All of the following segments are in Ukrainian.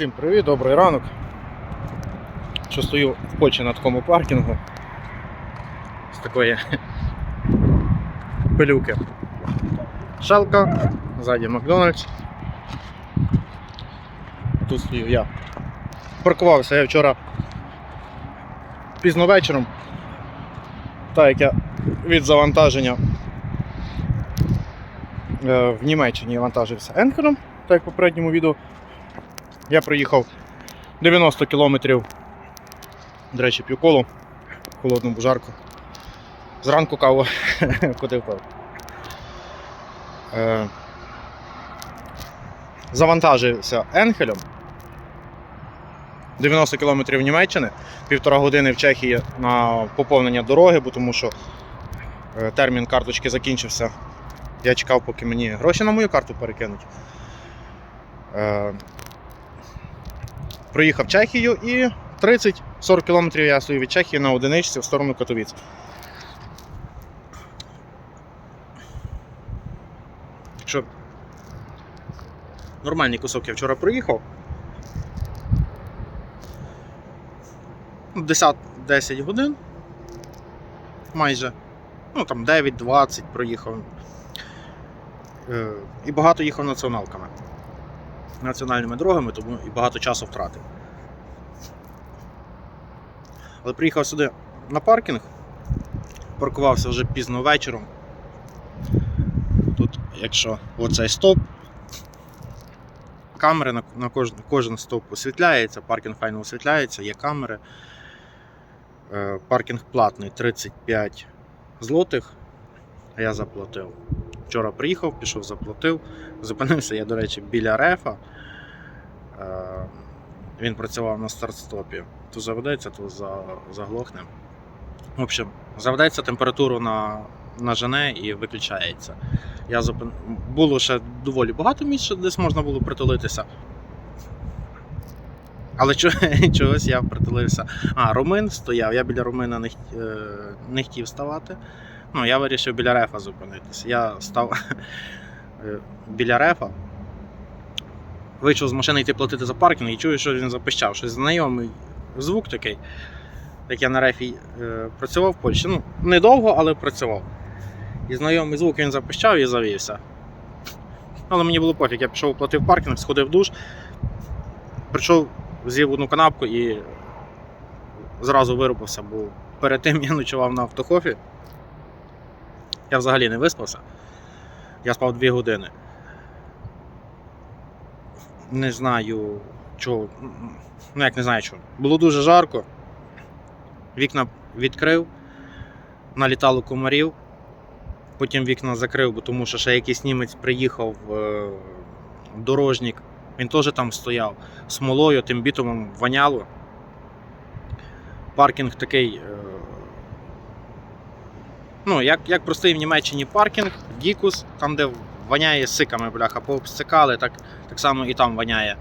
Всім привіт, добрий ранок. Що стою в Польщі на такому паркінгу з такої пилюки. Шелка, ззаді Макдональдс. Тут стою я. Паркувався я вчора пізно вечором. Так як я від завантаження е, в Німеччині вантажився Енкером, так як в попередньому відео. Я проїхав 90 кілометрів. До речі, п'ю колу холодну бужарку. Зранку каву куди. Е, завантажився Енхелем. 90 кілометрів Німеччини, півтора години в Чехії на поповнення дороги, бо тому що е, термін карточки закінчився. Я чекав, поки мені гроші на мою карту перекинуть. Проїхав Чехію і 30-40 кілометрів я стою від Чехії на одиничці в сторону Катовіць. Що нормальний кусок я вчора проїхав. 10, 10 годин. Майже. Ну там 9-20 проїхав. Е, І багато їхав націоналками національними дорогами, тому і багато часу втратив. Але приїхав сюди на паркінг, паркувався вже пізно вечором. Тут, якщо оцей стоп, камери на, на кожен, кожен стоп освітляється, паркінг файно освітляється, є камери. Е, Паркінг платний 35 злотих, а я заплатив. Вчора приїхав, пішов, заплатив. Зупинився я, до речі, біля рефа. Е, Він працював на старт-стопі. То заведеться, то заглохне. В общем, заведеться температуру на, на жене і виключається. Я зупин... Було ще доволі багато місць, десь можна було притулитися. Але чогось я притулився. А, Румин стояв, я біля Румина не, е, не хотів ставати. Ну, я вирішив біля рефа зупинитися. Я став е, біля рефа, вийшов з машини йти платити за паркінг і чую, що він запищав. Щось знайомий звук такий. Як я на рефі е, працював в Польщі. Ну, недовго, але працював. І знайомий звук він запищав і завівся. Але мені було пофіг, я пішов платив паркінг, сходив в душ, прийшов, з'їв одну канапку і зразу вирубався, бо перед тим я ночував на автохофі. Я взагалі не виспався. Я спав 2 години. Не знаю чого. Ну як не знаю чого. Було дуже жарко. Вікна відкрив, налітало комарів. Потім вікна закрив, бо тому що ще якийсь німець приїхав е, дорожник. Він теж там стояв смолою, тим бітумом воняло. Паркінг такий. Ну, як, як простий в Німеччині паркінг, Дікус, там, де воняє сиками, бляха, пообстикали, так, так само і там воняє.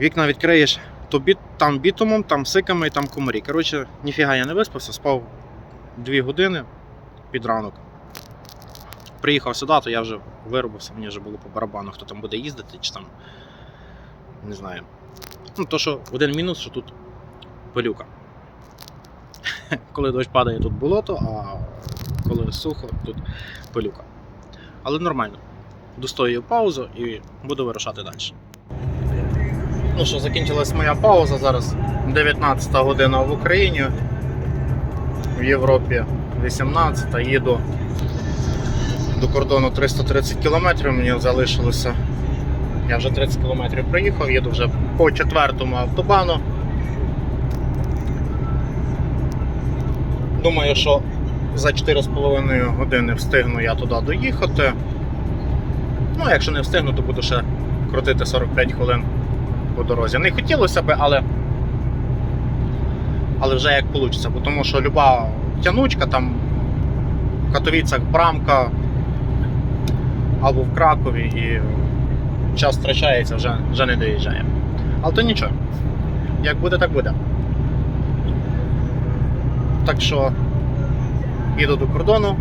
Вікна відкриєш, то біт, там бітумом, там сиками і там комарі. Коротше, ніфіга я не виспався, спав 2 години під ранок. Приїхав сюди, то я вже виробився, мені вже було по барабану, хто там буде їздити, чи там. Не знаю. Ну, то, що один мінус, що тут пилюка. Коли дощ падає, тут болото, а коли сухо, тут пилюка. Але нормально. Достою паузу і буду вирушати далі. Ну що, закінчилась моя пауза. Зараз 19 година в Україні. В Європі 18 їду до кордону 330 кілометрів. Мені залишилося. Я вже 30 кілометрів проїхав, їду вже по четвертому автобану. Думаю, що за 4,5 години встигну я туди доїхати. Ну, якщо не встигну, то буду ще крутити 45 хвилин по дорозі. Не хотілося би, але але вже як вийде, бо тому що люба тянучка там в Катовіцях брамка або в Кракові і час втрачається, вже, вже не доїжджає. Але то нічого. Як буде, так буде. Так що їду до кордону.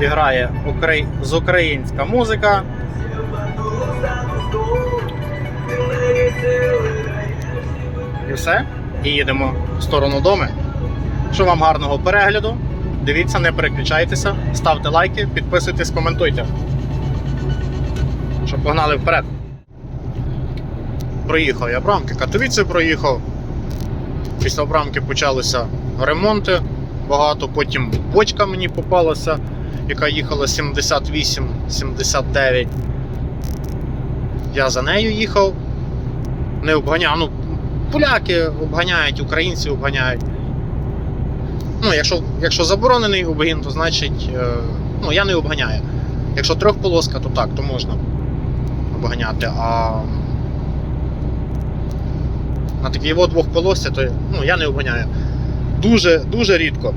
І грає з українська музика. І все. І їдемо в сторону доми. Що вам гарного перегляду. Дивіться, не переключайтеся, ставте лайки, підписуйтесь, коментуйте. Щоб погнали вперед. Проїхав я брамки, Катовіці проїхав. Після брамки почалися ремонти багато, потім бочка мені попалася, яка їхала 78-79. Я за нею їхав. Не обганяв. Ну, поляки обганяють, українці обганяють. Ну, якщо, якщо заборонений обгін, то значить е, ну, я не обганяю. Якщо трьохполоска, то так, то можна обганяти. А на такій от двохполосці, то ну, я не обганяю. Дуже, дуже рідко.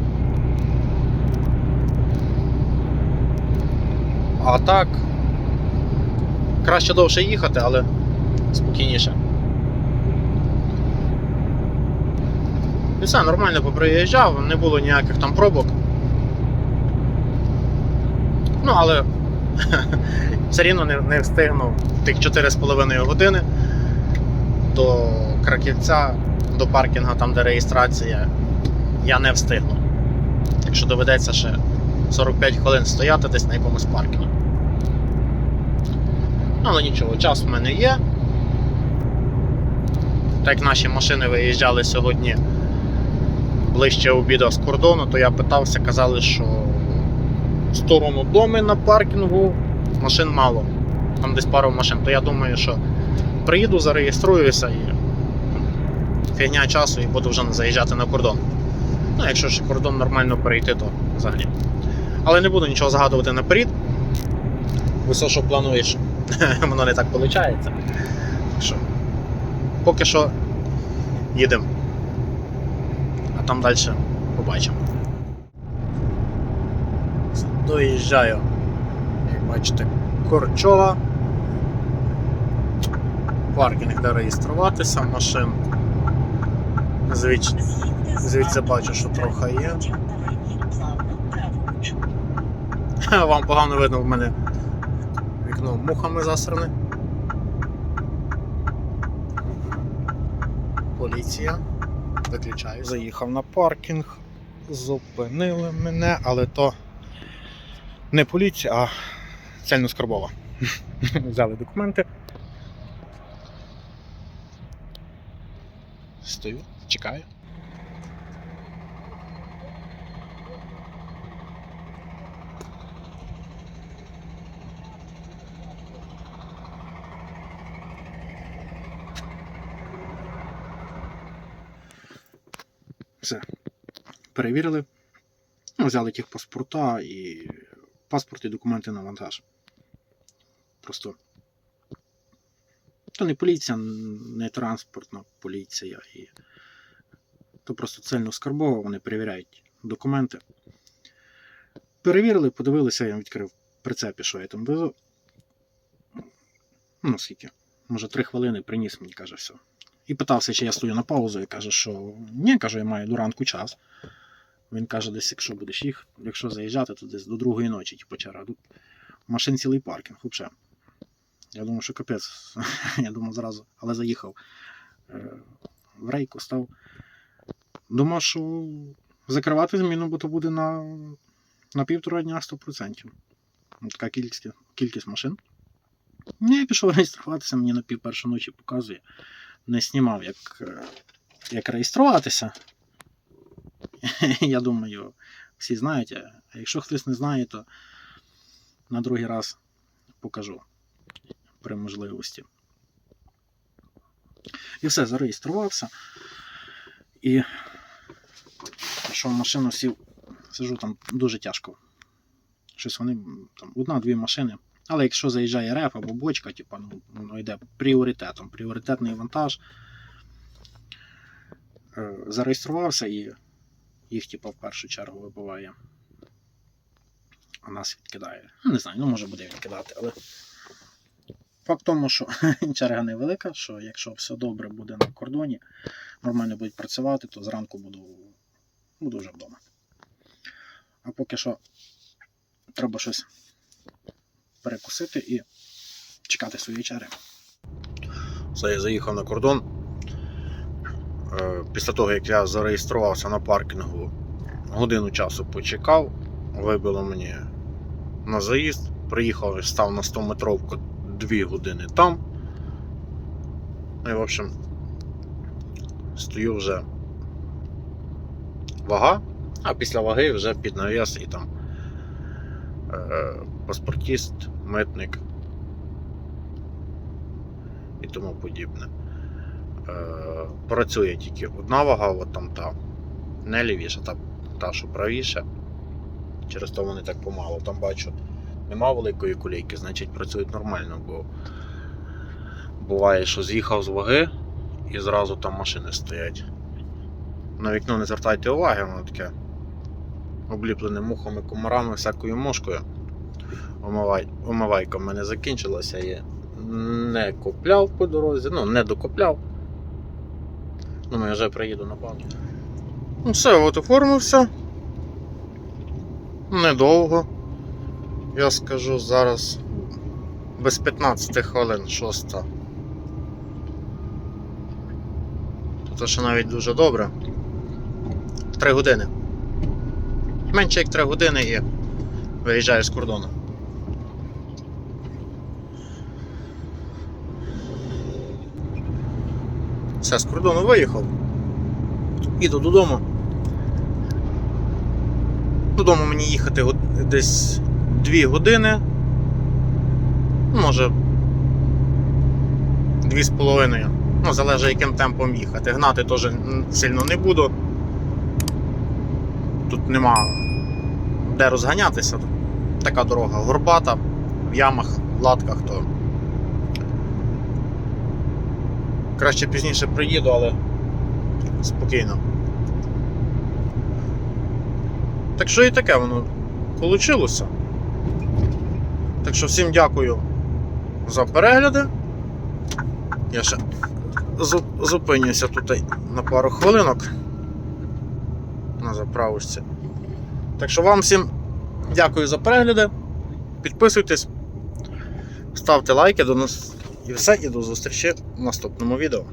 А так, краще довше їхати, але спокійніше. І все, нормально поприїжджав, не було ніяких там пробок. Ну, але все рівно не, не встигнув тих 4,5 години до Краківця, до паркінга, там де реєстрація, я не встигну. Якщо доведеться ще 45 хвилин стояти десь на якомусь паркінгу. Ну, але нічого, час в мене є. Так як наші машини виїжджали сьогодні ближче обіду з кордону, то я питався, казали, що в сторону доми на паркінгу машин мало. Там десь пару машин. То я думаю, що приїду, зареєструюся і фігня часу і буду вже заїжджати на кордон. Ну, якщо ж кордон нормально перейти, то взагалі. Але не буду нічого загадувати наперед. Все, що плануєш, воно не так виходить. Що, поки що їдемо. А там далі побачимо. Доїжджаю, як бачите, Корчова. Паркінг де реєструватися машин. Звідси, звідси бачу, що трохи є. Вам погано видно в мене вікно мухами засране. Поліція. Виключаю. Заїхав на паркінг, зупинили мене, але то не поліція, а цельно-скарбова. Взяли документи. Стою, чекаю. Все. Перевірили. Взяли тих паспорта і паспорт і документи на вантаж. Просто. То не поліція, не транспортна поліція. І... То просто цельно скарбово, вони перевіряють документи. Перевірили, подивилися, я відкрив прицепі, що я там везу. Ну, скільки? Може, три хвилини приніс мені, каже, все. І питався, чи я стою на паузу, і каже, що ні, каже, я маю до ранку час. Він каже, десь, якщо будеш їх, якщо заїжджати, то десь до другої ночі, типу, черга. Тут машин цілий паркінг, взагалі. Я думав, що капець. Я думав зразу, але заїхав е, в рейку, став. Думав, що закривати зміну, бо то буде на, на півтора дня 100%. Така кількість, кількість машин. Ні, я пішов реєструватися, мені на пів першої ночі показує. Не знімав, як, е, як реєструватися. Я думаю, всі знають. А якщо хтось не знає, то на другий раз покажу при можливості. І все, зареєструвався. І пішов в машину, сів, сижу там дуже тяжко. Щось вони там одна-дві машини. Але якщо заїжджає реф або бочка, типу, ну, воно йде пріоритетом. Пріоритетний вантаж. Е, Зареєструвався і їх, типу, в першу чергу вибиває. А нас відкидає. Ну, Не знаю, ну може буде відкидати, але факт в тому, що черга невелика, що якщо все добре буде на кордоні, нормально будуть працювати, то зранку буду, буду вже вдома. А поки що треба щось перекусити і чекати своєї черги. Це я заїхав на кордон. Е, Після того, як я зареєструвався на паркінгу, годину часу почекав, вибило мені на заїзд, приїхав і став на 100 метровку 2 години там. Ну і, в общем, стою вже вага, а після ваги вже під навіс і там е, паспортіст, митник і тому подібне. Е, працює тільки одна вага, от там та не лівіша, та, та що правіше. Через то вони так помало. Там бачу, нема великої кулейки, значить працюють нормально, бо буває, що з'їхав з ваги і зразу там машини стоять. На вікно не звертайте уваги, воно таке обліплене мухами, комарами, всякою мошкою. Омивай... Омивайка в мене закінчилася, я не купляв по дорозі, ну не докупляв. Думаю, вже приїду на банк. Ну все, от оформився. Недовго. Я скажу зараз без 15 хвилин, 6. Це ще навіть дуже добре. 3 години. Менше як 3 години і виїжджаєш з кордону. Все, з кордону виїхав. Іду додому. Додому мені їхати десь 2 години. Може. Дві з половиною. Ну, залежить яким темпом їхати. Гнати теж сильно не буду. Тут нема де розганятися. Така дорога горбата, в ямах, в латках, то. Краще пізніше приїду, але спокійно. Так що і таке воно вийшло. Так що всім дякую за перегляди. Я ще зупинюся тут на пару хвилинок на заправочці. Так що вам всім дякую за перегляди. Підписуйтесь, ставте лайки до нас і все, і до зустрічі в наступному відео.